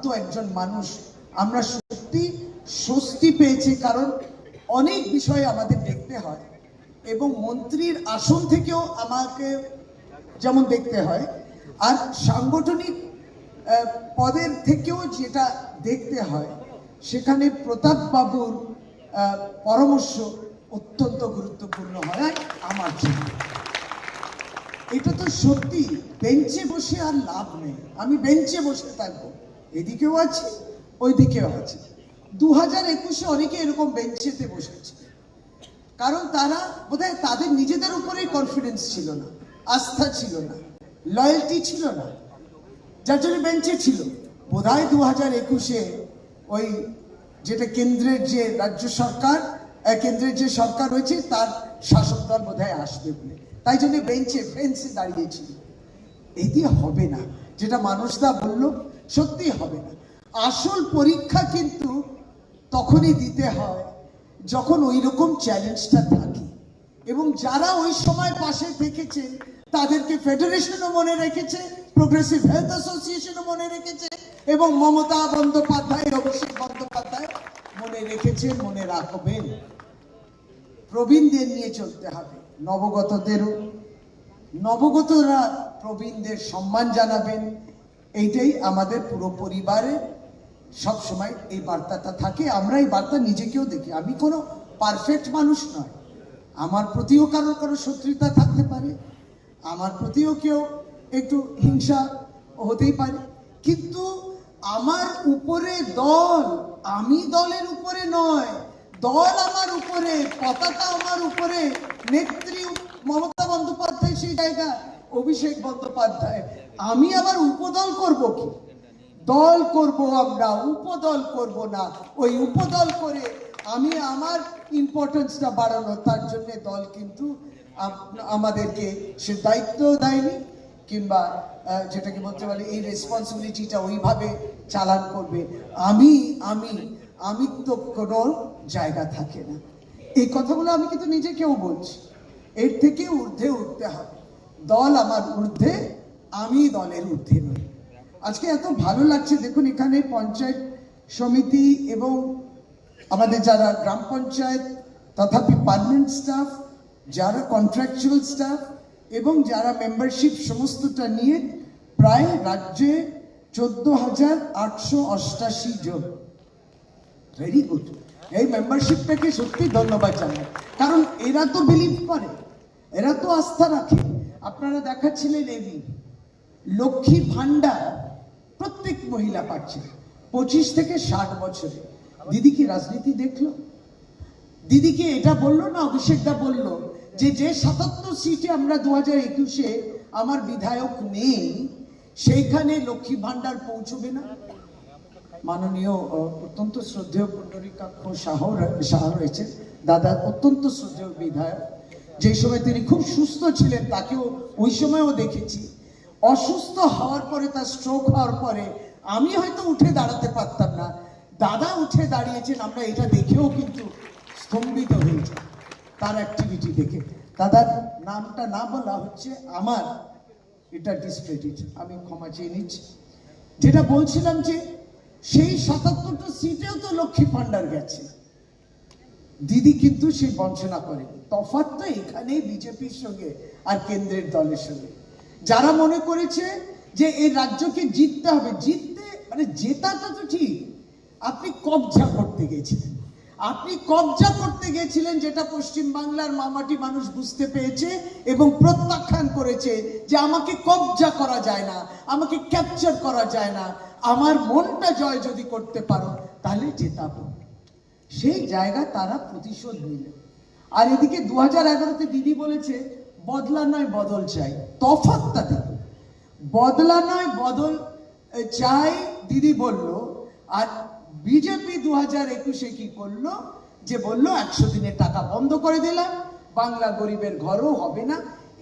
মতো একজন মানুষ। আমরা সত্যি স্বস্তি পেয়েছি কারণ অনেক বিষয় আমাদের দেখতে হয় এবং মন্ত্রীর আসন থেকেও আমাকে যেমন দেখতে হয় আর সাংগঠনিক পদের থেকেও যেটা দেখতে হয় সেখানে প্রতাপ বাবুর আহ, পরামর্শ অত্যন্ত গুরুত্বপূর্ণ হয় আমার জন্য। এটা তো সত্যি বেঞ্চে বসে আর লাভ নেই। আমি বেঞ্চে বসে থাকব। এদিকেও আছি, ওইদিকেও আছি। দু হাজার একুশে অনেকে এরকম বেঞ্চেতে বসেছে। কারণ তারা বোধহয় তাদের নিজেদের উপরেই কনফিডেন্স ছিল না, আস্থা ছিল না লয়্যালটি ছিল না। যার জন্য বেঞ্চে ছিল। বোধহয় দু হাজার একুশে ওই যেটা কেন্দ্রের যে রাজ্য সরকার কেন্দ্রের যে সরকার রয়েছে, তার শাসক দল বোধহয় আসবে বলে। তাই জন্য বেঞ্চে ফেন্সে দাঁড়িয়েছিল। দিয়ে হবে না। যেটা মানুষদা বলল সত্যি হবে না। আসল পরীক্ষা কিন্তু তখনই দিতে হয় যখন ওই রকম চ্যালেঞ্জটা থাকে। এবং যারা ওই সময় পাশে থেকেছে, তাদেরকে ফেডারেশনও মনে রেখেছে প্রোগ্রেসিভ হেলথ অ্যাসোসিয়েশনও মনে রেখেছে, এবং মমতা বন্দ্যোপাধ্যায় অভিষেক বন্দ্যোপাধ্যায় মনে রেখেছে, মনে রাখবেন প্রবীণদের নিয়ে চলতে হবে, নবগতদেরও। নবগতরা প্রবীণদের সম্মান জানাবেন এইটাই আমাদের পুরো পরিবারে সবসময় এই বার্তাটা থাকে। আমরা এই বার্তা নিজেকেও দেখি। আমি কোনো পারফেক্ট মানুষ নয়। আমার প্রতিও কারও কারও শত্রুতা থাকতে পারে। আমার প্রতিও কেউ একটু হিংসা হতেই পারে। কিন্তু আমার উপরে দল, আমি দলের উপরে নয়। দল আমার উপরে, পতাকা আমার উপরে, নেত্রী মমতা বন্দ্যোপাধ্যায় সেই জায়গা অভিষেক বন্দ্যোপাধ্যায়, আমি আবার উপদল করব কি? দল করব আমরা, উপদল করব না। ওই উপদল করে আমি আমার ইম্পর্টেন্সটা বাড়ানো, তার জন্য দল কিন্তু আমাদেরকে সে দায়িত্ব দেয়নি, কিংবা যেটাকে বলতে পারি, এই রেসপন্সিবিলিটিটা ওইভাবে চালান করবে। আমি আমি আমি তো কোনো জায়গা থাকে না। এই কথাগুলো আমি কিন্তু নিজেকেও বলছি। এর থেকে ঊর্ধ্বে উঠতে হবে। দল আমার ঊর্ধ্বে, আমি দলের ঊর্ধ্বে নই। আজকে এত ভালো লাগছে, দেখুন এখানে পঞ্চায়েত সমিতি এবং আমাদের যারা গ্রাম পঞ্চায়েত, তথাপি পার্মানেন্ট স্টাফ যারা কন্ট্রাকচুয়াল স্টাফ এবং যারা মেম্বারশিপ সমস্তটা নিয়ে প্রায় রাজ্যে চোদ্দ হাজার আটশো অষ্টাশি জন। ভেরি গুড এই মেম্বারশিপটাকে সত্যি ধন্যবাদ জানাই। কারণ এরা তো বিলিভ করে, এরা তো আস্থা রাখে। আপনারা দেখাচ্ছিলেন এবি লক্ষ্মী ভান্ডার প্রত্যেক মহিলা পাচ্ছে, পঁচিশ থেকে ষাট বছরে। দিদি কি রাজনীতি দেখল? দিদিকে এটা বলল না অভিষেকদা বলল যে যে সাতাত্তর সিটে আমরা দু হাজার একুশে আমার বিধায়ক নেই, সেইখানে লক্ষ্মী ভান্ডার পৌঁছবে না? মাননীয় অত্যন্ত শ্রদ্ধেয় পুণ্ডরিকাক্ষ শাহ শাহ রয়েছে। দাদা, অত্যন্ত শ্রদ্ধেয় বিধায়ক। যে সময় তিনি খুব সুস্থ ছিলেন, তাকেও ওই সময়ও দেখেছি। অসুস্থ হওয়ার পরে, তার স্ট্রোক হওয়ার পরে আমি হয়তো উঠে দাঁড়াতে পারতাম না। দাদা উঠে দাঁড়িয়েছেন, আমরা এটা দেখেও কিন্তু স্তম্ভিত হয়েছি তার অ্যাক্টিভিটি দেখে। দাদার নামটা না বলা হচ্ছে, আমার এটা ডিসক্রেডিট আমি ক্ষমা চেয়ে নিচ্ছি। যেটা বলছিলাম যে, সেই সাতাত্তরটা সিটেও তো লক্ষ্মী ভান্ডার গেছে। দিদি কিন্তু সেই বঞ্চনা করে। তফাৎ তো এখানেই বিজেপির সঙ্গে আর কেন্দ্রের দলের সঙ্গে। যারা মনে করেছে যে এই রাজ্যকে জিততে হবে, জিততে মানে জেতাটা তো ঠিক। আপনি কবজা করতে গেছিলেন। আপনি কবজা করতে গেছিলেন যেটা পশ্চিম বাংলার মামাটি মানুষ বুঝতে পেরেছে এবং প্রত্যাখ্যান করেছে যে আমাকে কবজা করা যায় না, আমাকে ক্যাপচার করা যায় না। আমার মনটা জয় যদি করতে পারো, তাহলে জেতাবো। সেই জায়গা তারা প্রতিশোধ নিলেন আর এদিকে দু হাজার দিদি বলেছে, বদলা নয় বদল চাই, তফাৎটা দেখো। বদলা নয় বদল চাই দিদি বলল, আর বিজেপি দু হাজার একুশে কি করল? যে বলল, একশো দিনের টাকা বন্ধ করে দিলাম, বাংলা গরিবের ঘরও হবে না,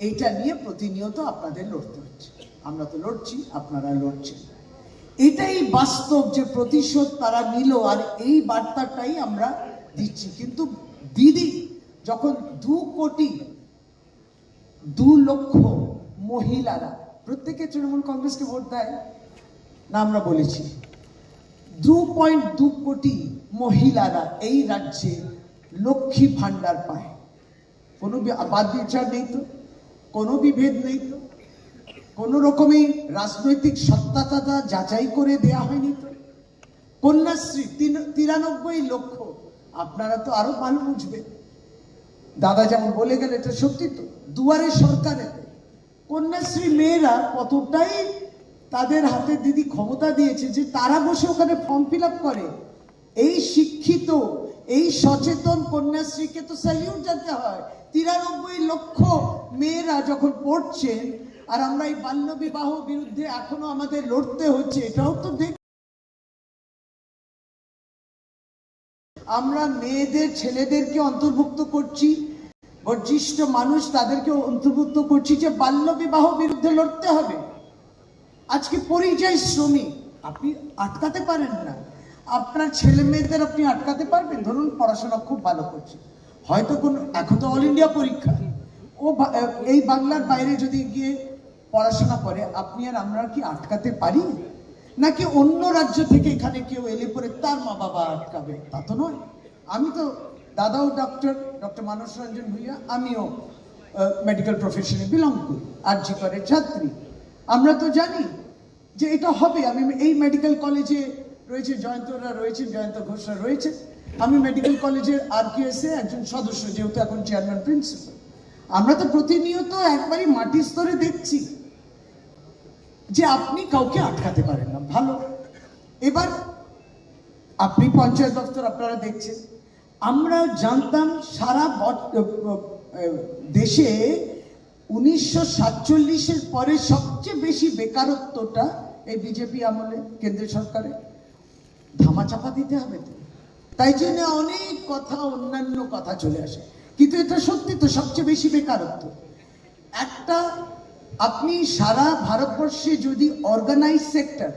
এইটা নিয়ে প্রতিনিয়ত আপনাদের লড়তে হচ্ছে। আমরা তো লড়ছি, আপনারা লড়ছেন। এটাই বাস্তব যে প্রতিশোধ তারা নিল, আর এই বার্তাটাই আমরা দিচ্ছি। কিন্তু দিদি, যখন দু কোটি, দু লক্ষ মহিলারা, প্রত্যেকে তৃণমূল কংগ্রেসকে ভোট দেয়, না আমরা বলেছি। দু পয়েন্ট দু কোটি মহিলারা এই রাজ্যে লক্ষ্মী ভাণ্ডার পায়। কোনো বাদ বিচার নেই তো, কোনো বিভেদ নেই তো। কোনো রকমই রাজনৈতিক সত্তাতা যাচাই করে দেয়া হয়নি তো। কন্যাশ্রী তিরানব্বই লক্ষ। আপনারা তো আরও ভালো বুঝবেন। দাদা যেমন বলে গেল এটা সত্যি তো। দুয়ারে সরকারের কন্যাশ্রী মেয়েরা কতটাই তাদের হাতে দিদি ক্ষমতা দিয়েছে যে তারা বসে ওখানে ফর্ম ফিল করে। এই শিক্ষিত, এই সচেতন কন্যাশ্রীকে তো স্যালিউট জানতে হয়। তিরানব্বই লক্ষ মেয়েরা যখন পড়ছেন আর আমরা এই বাল্য বিবাহ বিরুদ্ধে এখনও আমাদের লড়তে হচ্ছে, এটাও তো দেখ আমরা মেয়েদের, ছেলেদেরকে অন্তর্ভুক্ত করছি, বর্জিষ্ঠ মানুষ তাদেরকে অন্তর্ভুক্ত করছি যে বাল্য বিবাহ বিরুদ্ধে লড়তে হবে। আজকে পরিযায়ী শ্রমিক, আপনি আটকাতে পারেন না। আপনার ছেলে মেয়েদের আপনি আটকাতে পারবেন, ধরুন পড়াশোনা খুব ভালো করছে। হয়তো কোন, এখন তো অল ইন্ডিয়া পরীক্ষা। ও এই বাংলার বাইরে যদি গিয়ে পড়াশোনা করে, আপনি আর আমরা কি আটকাতে পারি? নাকি অন্য রাজ্য থেকে এখানে কেউ এলে পরে তার মা বাবা আটকাবে? তা তো নয়। আমি তো দাদাও ডক্টর ডক্টর মানস রঞ্জন ভূঁইয়া, আমিও মেডিকেল প্রফেশনে বিলং করি আর জি করে ছাত্রী। আমরা তো জানি যে এটা হবে। আমি এই মেডিকেল কলেজে রয়েছে, জয়ন্তরা রয়েছে জয়ন্ত ঘোষরা রয়েছে আমি মেডিকেল কলেজের আর এ একজন সদস্য, যেহেতু এখন চেয়ারম্যান প্রিন্সিপাল আমরা তো প্রতিনিয়ত একবারই মাটির স্তরে দেখছি। যে আপনি কাউকে আটকাতে পারেন না, ভালো। এবার, আপনি পঞ্চায়েত দপ্তর আপনারা দেখছেন। আমরা জানতাম সারা দেশে উনিশশো সাতচল্লিশের পরে সবচেয়ে বেশি বেকারত্বটা এই বিজেপি আমলে, কেন্দ্রীয় সরকারে। ধামাচাপা দিতে হবে তো। তাই জন্য অনেক কথা, অন্যান্য কথা চলে আসে। কিন্তু এটা সত্যি তো সবচেয়ে বেশি বেকারত্ব। একটা আপনি সারা ভারতবর্ষে যদি অর্গানাইজ সেক্টর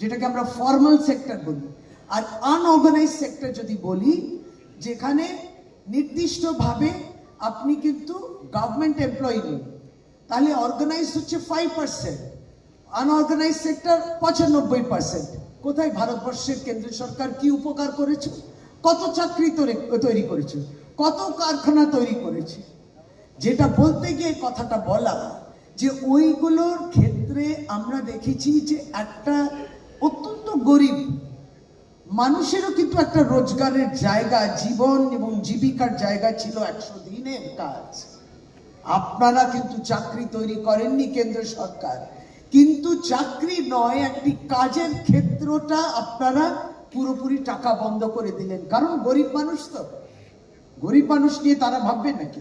যেটাকে আমরা ফর্মাল সেক্টর বলি, আর আনঅর্গানাইজ সেক্টর যদি বলি, যেখানে নির্দিষ্টভাবে আপনি কিন্তু গভর্নমেন্ট এমপ্লয়ি নেই, তাহলে অর্গানাইজ হচ্ছে ফাইভ পার্সেন্ট আনঅর্গানাইজ সেক্টর পঁচানব্বই পার্সেন্ট কোথায় ভারতবর্ষের কেন্দ্র সরকার কি উপকার করেছে? কত চাকরি তৈরি- করেছে? কত কারখানা তৈরি করেছে? যেটা বলতে গিয়ে কথাটা বলা যে ওইগুলোর ক্ষেত্রে আমরা দেখেছি যে একটা অত্যন্ত গরিব, মানুষেরও কিন্তু একটা রোজগারের জায়গা, জীবন এবং জীবিকার জায়গা ছিল একশো দিনের কাজ। আপনারা কিন্তু চাকরি তৈরি করেননি কেন্দ্র সরকার। কিন্তু চাকরি নয়, একটি কাজের ক্ষেত্রটা আপনারা পুরোপুরি টাকা বন্ধ করে দিলেন। কারণ গরিব মানুষ তো। গরিব মানুষ নিয়ে তারা ভাববে নাকি?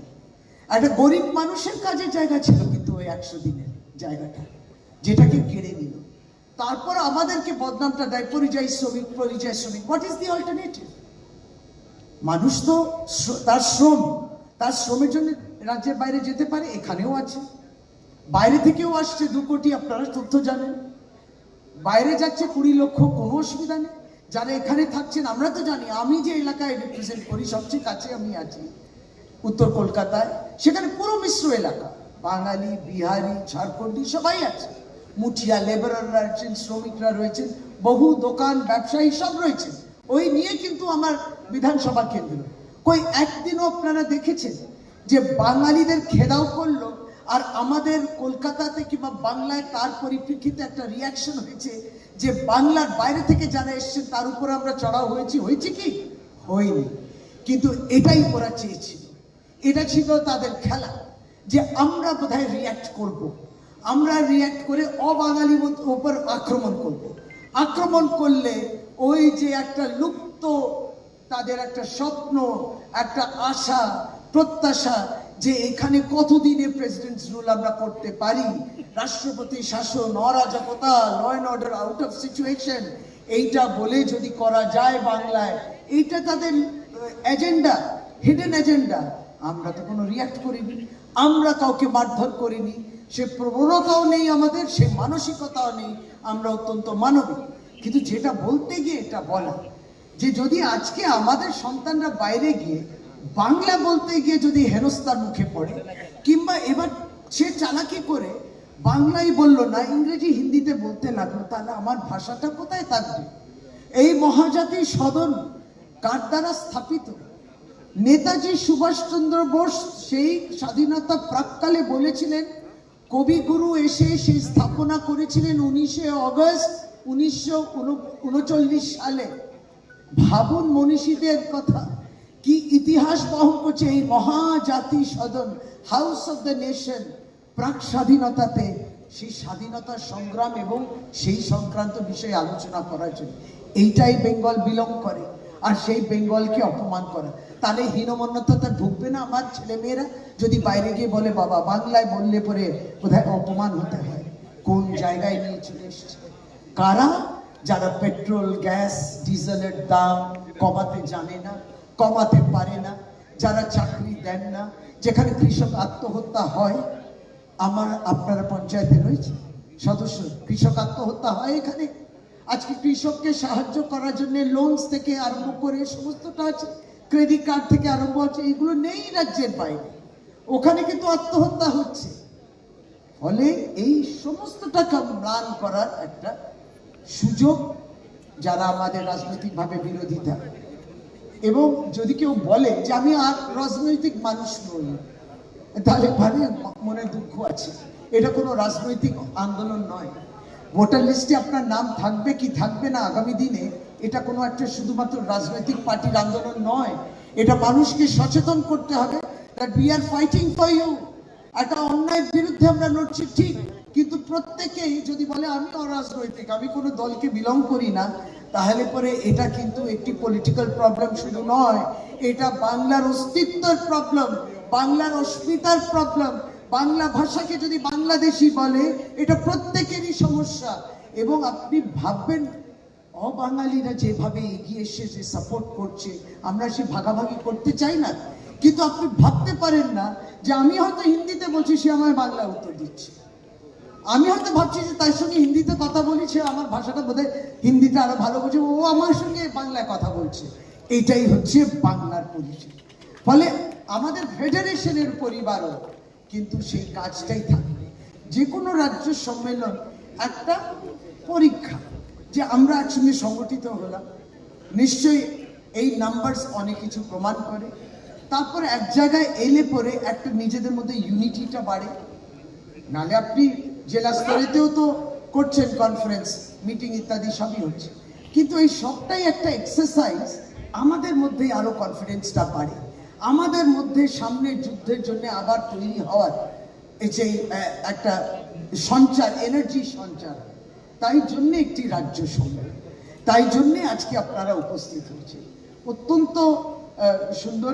একটা গরিব মানুষের কাজের জায়গা ছিল ওই একশো দিনের জায়গাটা, যেটাকে কেড়ে নিল। তারপর আমাদেরকে বদনামটা দেয়, পরিযায়ী শ্রমিক পরিযায়ী শ্রমিক। হোয়াট ইজ দি অল্টারনেটিভ মানুষ তো তার শ্রম, তার শ্রমের জন্য রাজ্যের বাইরে যেতে পারে, এখানেও আছে। বাইরে থেকেও আসছে, দু কোটি, আপনারা তথ্য জানেন। বাইরে যাচ্ছে কুড়ি লক্ষ, কোনো অসুবিধা নেই। যারা এখানে থাকছেন, আমরা তো জানি, আমি যে এলাকায় রিপ্রেজেন্ট করি, সবচেয়ে কাছে আমি আছি, উত্তর কলকাতায়। সেখানে পুরো মিশ্র এলাকা। বাঙালি, বিহারি, ঝাড়খণ্ডী সবাই আছে। মুঠিয়া লেবারাররা আছেন শ্রমিকরা রয়েছেন, বহু দোকান ব্যবসায়ী সব রয়েছেন। ওই নিয়ে কিন্তু আমার বিধানসভা কেন্দ্র। কই, একদিনও আপনারা দেখেছেন যে বাঙালিদের খেদাও করল আর আমাদের কলকাতাতে কিংবা বাংলায় তার পরিপ্রেক্ষিতে একটা রিয়াকশন হয়েছে যে বাংলার বাইরে থেকে যারা এসেছেন, তার উপর আমরা চড়াও হয়েছি। হয়েছে কি? হয়নি। কিন্তু এটাই ওরা চেয়েছিল। এটা ছিল তাদের খেলা। যে আমরা বোধহয় রিয়াক্ট করব। আমরা রিয়াক্ট করে অবাঙালি উপর আক্রমণ করব। আক্রমণ করলে ওই যে একটা লুপ্ত, তাদের একটা স্বপ্ন, একটা আশা, প্রত্যাশা যে এখানে কতদিনে প্রেসিডেন্ট রুল আমরা করতে পারি? রাষ্ট্রপতি শাসন অরাজকতা law order out of situation এইটা বলে যদি করা যায় বাংলায়, এইটা তাদের এজেন্ডা হিডেন এজেন্ডা আমরা তো কোনো রিয়াক্ট করিনি। আমরা কাউকে মারধর করিনি, সে প্রবণতাও নেই আমাদের, সে মানসিকতাও নেই, আমরা অত্যন্ত মানবিক। কিন্তু যেটা বলতে গিয়ে এটা বলা, যে যদি আজকে আমাদের সন্তানরা বাইরে গিয়ে বাংলা বলতে গিয়ে যদি হেনস্থার মুখে পড়ে, কিংবা এবার সে চালাকি করে বাংলাই বলল না, ইংরেজি হিন্দিতে বলতে লাগল, তাহলে আমার ভাষাটা কোথায় থাকবে? এই মহাজাতি সদন কার দ্বারা স্থাপিত? নেতাজি সুভাষচন্দ্র বোস সেই স্বাধীনতা প্রাককালে বলেছিলেন, কবিগুরু এসে সেই স্থাপনা করেছিলেন উনিশে অগস্ট উনিশশো উনচল্লিশ সালে। ভাবুন মনীষীদের কথা, কি ইতিহাস বহন করছে এই Mahajati Sadan, house of the nation, প্রাক স্বাধীনতাতে সেই স্বাধীনতার সংগ্রাম এবং সেই সংক্রান্ত বিষয়ে আলোচনা করার জন্য। এইটাই বেঙ্গল বিলং করে। আর সেই বেঙ্গলকে অপমান করা। তাহলে হীনমন্যতা ঢুকবে না আমার ছেলেমেয়েরা? যদি বাইরে গিয়ে বলে, বাবা, বাংলায় বললে পরে বোধহয় অপমান হতে হয়। কোন জায়গায় নিয়ে চলে এসছে? কারা? যারা পেট্রোল, গ্যাস, ডিজেলের দাম কমাতে জানে না, কমাতে পারে না, যারা চাকরি দেন না, যেখানে কৃষক আত্মহত্যা হয়, আমার, আপনারা পঞ্চায়েতে রয়েছে? সদস্য, কৃষক আত্মহত্যা হয় এখানে? আজকে কৃষককে সাহায্য করার জন্য লোনস থেকে আরম্ভ করে সমস্তটা আছে ক্রেডিট কার্ড থেকে আরম্ভ হচ্ছে এগুলো নেই রাজ্যের বাইরে। ওখানে কিন্তু আত্মহত্যা হচ্ছে। ফলে এই সমস্তটাকে ম্লান করার একটা সুযোগ যারা আমাদের রাজনৈতিকভাবে বিরোধিতা। এবং যদি কেউ বলে যে আমি আর রাজনৈতিক মানুষ নই, তাহলে ভাবে মনে দুঃখ আছে। এটা কোনো রাজনৈতিক আন্দোলন নয়। ভোটার লিস্টে আপনার নাম থাকবে কি থাকবে না আগামী দিনে, এটা কোনো একটা শুধুমাত্র রাজনৈতিক পার্টির আন্দোলন নয়। এটা মানুষকে সচেতন করতে হবে that we are fighting for you একটা অন্যায়ের বিরুদ্ধে আমরা লড়ছি, ঠিক। কিন্তু প্রত্যেকেই যদি বলে, আমি অরাজনৈতিক, আমি কোনো দলকে বিলং করি না, তাহলে পরে এটা কিন্তু একটি পলিটিক্যাল প্রবলেম শুধু নয়। এটা বাংলার অস্তিত্বের প্রবলেম বাংলার অস্মিতার প্রবলেম বাংলা ভাষাকে যদি বাংলাদেশি বলে, এটা প্রত্যেকেরই সমস্যা। এবং আপনি ভাববেন, অবাঙালিরা যেভাবে এগিয়ে এসে যে সাপোর্ট করছে, আমরা সে ভাগাভাগি করতে চাই না। কিন্তু আপনি ভাবতে পারেন না যে আমি হয়তো হিন্দিতে বলছি, সে আমায় বাংলা উত্তর দিচ্ছে। আমি হয়তো ভাবছি যে তার সঙ্গে হিন্দিতে কথা বলি, সে আমার ভাষাটা বোধহয় হিন্দিতে আরও ভালো বোঝে, ও আমার সঙ্গে বাংলায় কথা বলছে। এটাই হচ্ছে বাংলার পরিচয়। ফলে আমাদের ফেডারেশনের পরিবারও কিন্তু সেই কাজটাই থাকবে। যে কোনো রাজ্য সম্মেলন একটা পরীক্ষা যে আমরা একসঙ্গে সংগঠিত হলাম। নিশ্চয়ই এই নাম্বারস অনেক কিছু প্রমাণ করে। তারপর এক জায়গায় এলে পরে একটা নিজেদের মধ্যে ইউনিটিটা বাড়ে। নালে আপনি জেলা স্তরেতেও তো করছেন কনফারেন্স মিটিং ইত্যাদি সবই হচ্ছে। কিন্তু এই সবটাই একটা এক্সারসাইজ আমাদের মধ্যে আরও কনফিডেন্সটা বাড়ে। আমাদের মধ্যে সামনের যুদ্ধের জন্য আবার তৈরি হওয়ার এই যে একটা সঞ্চার এনার্জি সঞ্চার। তাই জন্য একটি রাজ্য সম্মেলন তাই জন্যে আজকে আপনারা উপস্থিত হয়েছে। অত্যন্ত সুন্দর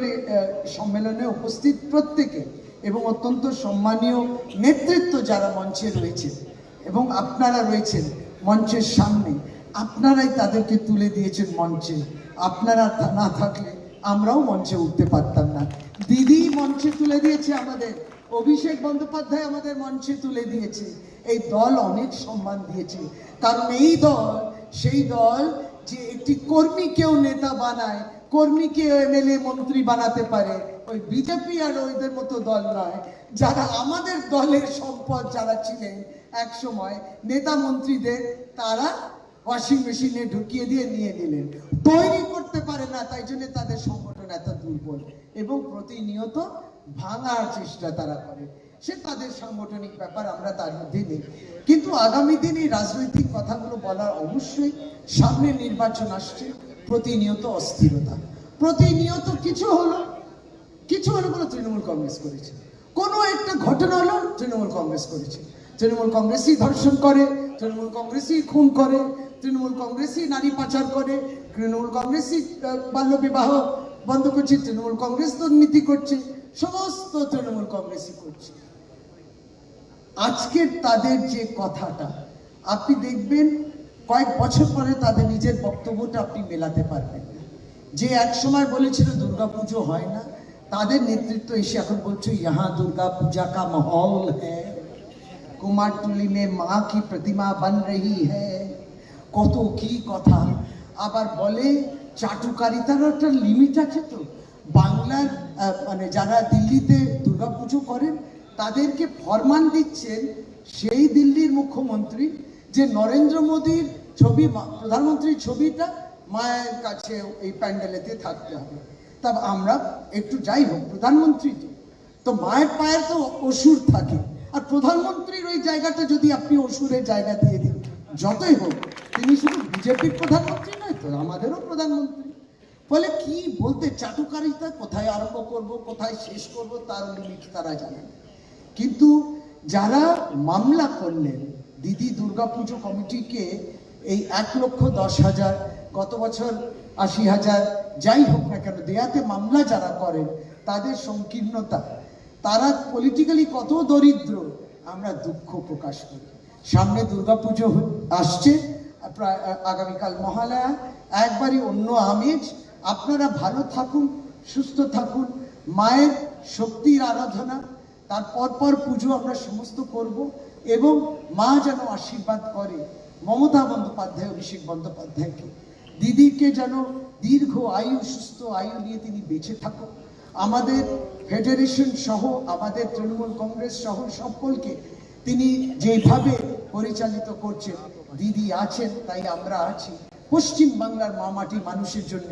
সম্মেলনে উপস্থিত প্রত্যেকে এবং অত্যন্ত সম্মানীয় নেতৃত্ব যারা মঞ্চে রয়েছে এবং আপনারা রয়েছেন মঞ্চের সামনে, আপনারাই তাদেরকে তুলে দিয়েছেন মঞ্চে। আপনারা না থাকলে আমরাও মঞ্চে উঠতে পারতাম না। দিদি মঞ্চে তুলে দিয়েছে আমাদের, অভিষেক বন্দ্যোপাধ্যায় আমাদের মঞ্চে তুলে দিয়েছে। এই দল অনেক সম্মান দিয়েছে। কারণ এই দল, সেই দল যে একটি কর্মীকেও নেতা বানায়, কর্মীকে এমএলএ মন্ত্রী বানাতে পারে, ওই বিজেপি আর ওইদের মতো দল নয়। যারা আমাদের দলের সম্পদ যারা ছিলেন এক সময় নেতা মন্ত্রীদের, তারা ওয়াশিং মেশিনে ঢুকিয়ে দিয়ে নিয়ে নিলেন। তৈরি করতে পারে না, তাই জন্য তাদের সংগঠন এত দুর্বল এবং প্রতিনিয়ত ভাঙার চেষ্টা তারা করে। সে তাদের সাংগঠনিক ব্যাপার আমরা তার মধ্যে নেই। কিন্তু আগামী দিনে রাজনৈতিক কথাগুলো বলার অবশ্যই সামনে নির্বাচন আসছে, প্রতিনিয়ত অস্থিরতা। প্রতিনিয়ত কিছু হলো কিছু হলো বলে তৃণমূল কংগ্রেস করেছে। কোনো একটা ঘটনা হলো, তৃণমূল কংগ্রেস করেছে। তৃণমূল কংগ্রেসই ধর্ষণ করে, তৃণমূল কংগ্রেসই খুন করে তৃণমূল কংগ্রেসই নারী পাচার করে তৃণমূল কংগ্রেসই আহ, বাল্যবিবাহ বন্ধ করছে তৃণমূল কংগ্রেস দুর্নীতি করছে সমস্ত তৃণমূল কংগ্রেসই করছে। আজকের তাদের যে কথাটা আপনি দেখবেন কয়েক বছর পরে তাদের নিজের বক্তব্যটা আপনি মেলাতে পারবেন যে এক সময় বলেছিল দুর্গাপুজো হয় না। তাদের নেতৃত্ব এসে এখন বলছে ইহা দুর্গা পূজা কা মাহौल है কুমারটুলি মে মা কি প্রতিমা বন রহি হ্যায়। কত কি কথা। আবার বলে চাটুকারিতারও একটা লিমিট আছে তো। বাংলার মানে যারা দিল্লিতে দুর্গাপুজো করেন, তাদেরকে ফরমান দিচ্ছেন সেই দিল্লির মুখ্যমন্ত্রী যে নরেন্দ্র মোদীর ছবি প্রধানমন্ত্রীর ছবিটা মায়ের কাছে এই প্যান্ডেলেতে থাকতে হবে। তা আমরা একটু যাই হোক, প্রধানমন্ত্রী তো। তো মায়ের পায়ের তো অসুর থাকে। আর প্রধানমন্ত্রীর ওই জায়গাটা যদি আপনি অসুরের জায়গা দিয়ে দিন, যতই হোক। তিনি শুধু বিজেপির প্রধানমন্ত্রী নয়, তো আমাদেরও প্রধানমন্ত্রী। ফলে কি বলতে, চাটুকারিতা কোথায় আরম্ভ করব, কোথায় শেষ করব, তার লিমিট তারা জানেন। কিন্তু যারা মামলা করলেন, দিদি দুর্গাপুজো কমিটিকে এই এক লক্ষ দশ হাজার, গত বছর আশি হাজার, যাই হোক না কেন, দেয়াতে মামলা যারা করেন, তাদের সংকীর্ণতা, তারা পলিটিক্যালি কত দরিদ্র, আমরা দুঃখ প্রকাশ করি। সামনে দুর্গাপুজো আসছে আগামীকাল মহালয়া। একবারই অন্য আমেজ আপনারা ভালো থাকুন, সুস্থ থাকুন। মায়ের শক্তির আরাধনা। তার পরপর পুজো আমরা সমস্ত করব এবং মা যেন আশীর্বাদ করে। মমতা বন্দ্যোপাধ্যায়, অভিষেক বন্দ্যোপাধ্যায়কে। দিদিকে যেন দীর্ঘ আয়ু, সুস্থ আয়ু নিয়ে তিনি বেঁচে থাকুক। আমাদের ফেডারেশন সহ, আমাদের তৃণমূল কংগ্রেস সহ সকলকে তিনি যেভাবে পরিচালিত করছেন দিদি আছেন, তাই আমরা আছি। পশ্চিম বাংলার মামাটি মানুষের জন্য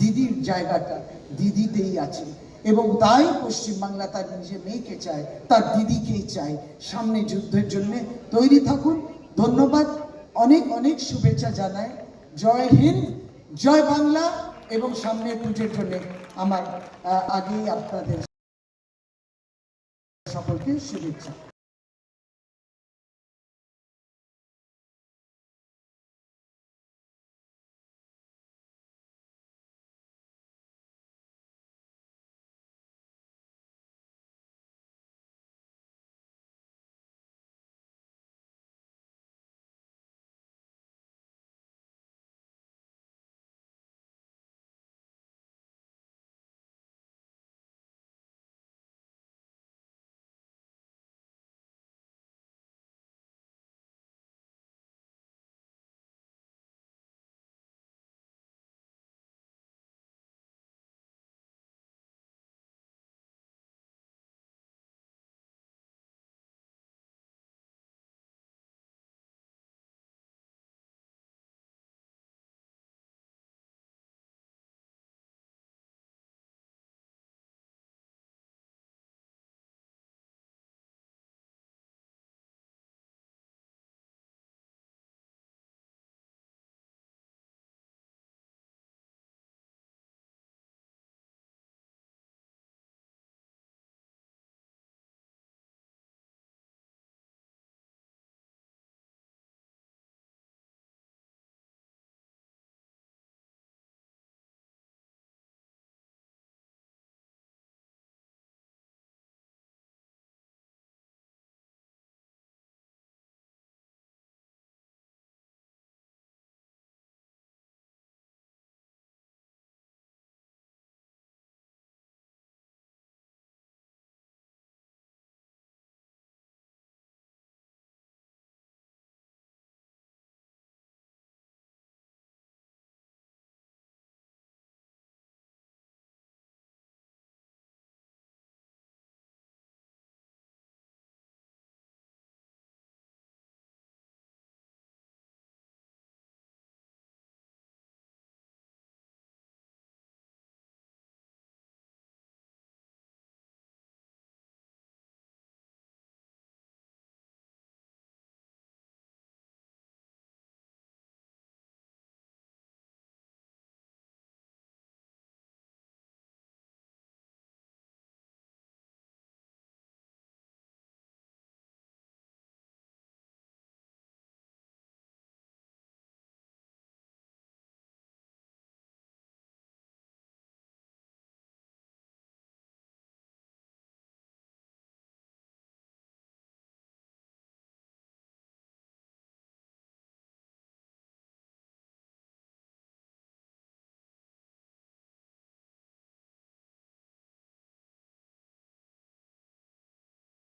দিদির জায়গাটা দিদিতেই আছে। এবং তাই পশ্চিম বাংলা তার নিজের মেয়েকে চায়, তার দিদিকেই চায়। সামনে যুদ্ধের জন্য তৈরি থাকুন। ধন্যবাদ। অনেক অনেক শুভেচ্ছা জানায় জয় হিন্দ, জয় বাংলা এবং সামনের পুজোর জন্য আমার আগেই আপনাদের সকলকে শুভেচ্ছা।